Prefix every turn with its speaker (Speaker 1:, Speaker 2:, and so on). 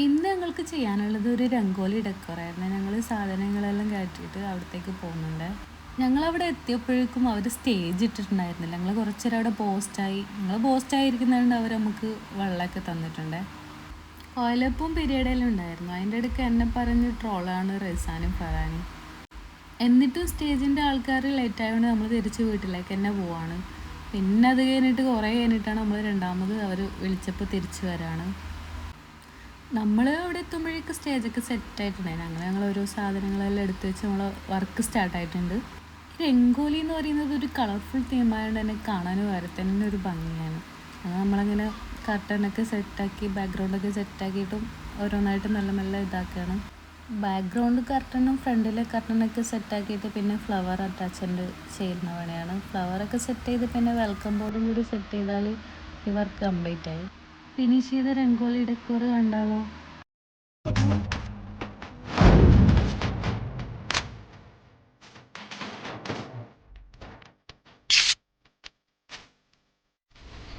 Speaker 1: ഇന്ന് ഞങ്ങൾക്ക് ചെയ്യാനുള്ളത് ഒരു രംഗോലി ഡെക്കോറായിരുന്നു ഞങ്ങൾ സാധനങ്ങളെല്ലാം കയറ്റിയിട്ട് അവിടത്തേക്ക് പോകുന്നുണ്ട്. ഞങ്ങളവിടെ എത്തിയപ്പോഴേക്കും അവർ സ്റ്റേജ് ഇട്ടിട്ടുണ്ടായിരുന്നില്ല. ഞങ്ങൾ കുറച്ചേരം അവിടെ പോസ്റ്റായി ഞങ്ങൾ പോസ്റ്റായിരിക്കുന്നതുകൊണ്ട് അവർ നമുക്ക് വെള്ളമൊക്കെ തന്നിട്ടുണ്ട്. ഓലപ്പും പിരീഡെല്ലാം ഉണ്ടായിരുന്നു. അതിന്റെ ഇടയ്ക്ക് എന്നെ പറഞ്ഞ് ട്രോളാണ് റസാനും ഫറാനും. എന്നിട്ടും സ്റ്റേജിന്റെ ആൾക്കാർ ലേറ്റ് നമ്മൾ തിരിച്ച് വീട്ടിലേക്ക് തന്നെ പോവാണ്. പിന്നെ അത് കഴിഞ്ഞിട്ട് കുറേ കഴിഞ്ഞിട്ടാണ് നമ്മൾ രണ്ടാമത് അവർ വിളിച്ചപ്പോൾ തിരിച്ചു വരാണ്. നമ്മൾ അവിടെ എത്തുമ്പോഴേക്ക് സ്റ്റേജൊക്കെ സെറ്റ് ആയിട്ടുണ്ടായിരുന്നു അങ്ങനെ ഞങ്ങൾ ഓരോ സാധനങ്ങളെല്ലാം എടുത്ത് വെച്ച് നമ്മൾ വർക്ക് സ്റ്റാർട്ടായിട്ടുണ്ട് രംഗോലി എന്ന് പറയുന്നത് ഒരു കളർഫുൾ തീമായതുകൊണ്ട് തന്നെ കാണാനും തന്നെ ഒരു ഭംഗിയാണ്. അത് നമ്മളങ്ങനെ കർട്ടനൊക്കെ സെറ്റാക്കി ബാക്ക്ഗ്രൗണ്ടൊക്കെ സെറ്റാക്കിയിട്ടും ഓരോന്നായിട്ട് നല്ല നല്ല ഇതാക്കുകയാണ് ബാക്ക്ഗ്രൗണ്ട് കർട്ടനും ഫ്രണ്ടിലെ കർട്ടനൊക്കെ സെറ്റാക്കിയിട്ട് പിന്നെ ഫ്ലവർ അറ്റാച്ച്മെന്റ് ചെയ്യുന്ന പണിയാണ്. ഫ്ലവറൊക്കെ സെറ്റ് ചെയ്ത് പിന്നെ വെൽക്കം ബോർഡും കൂടി സെറ്റ് ചെയ്താൽ ഈ വർക്ക് കംപ്ലീറ്റ് ആയി. ഫിനിഷ് ചെയ്ത രംഗോലി ഡെക്കോർ കണ്ടാലോ?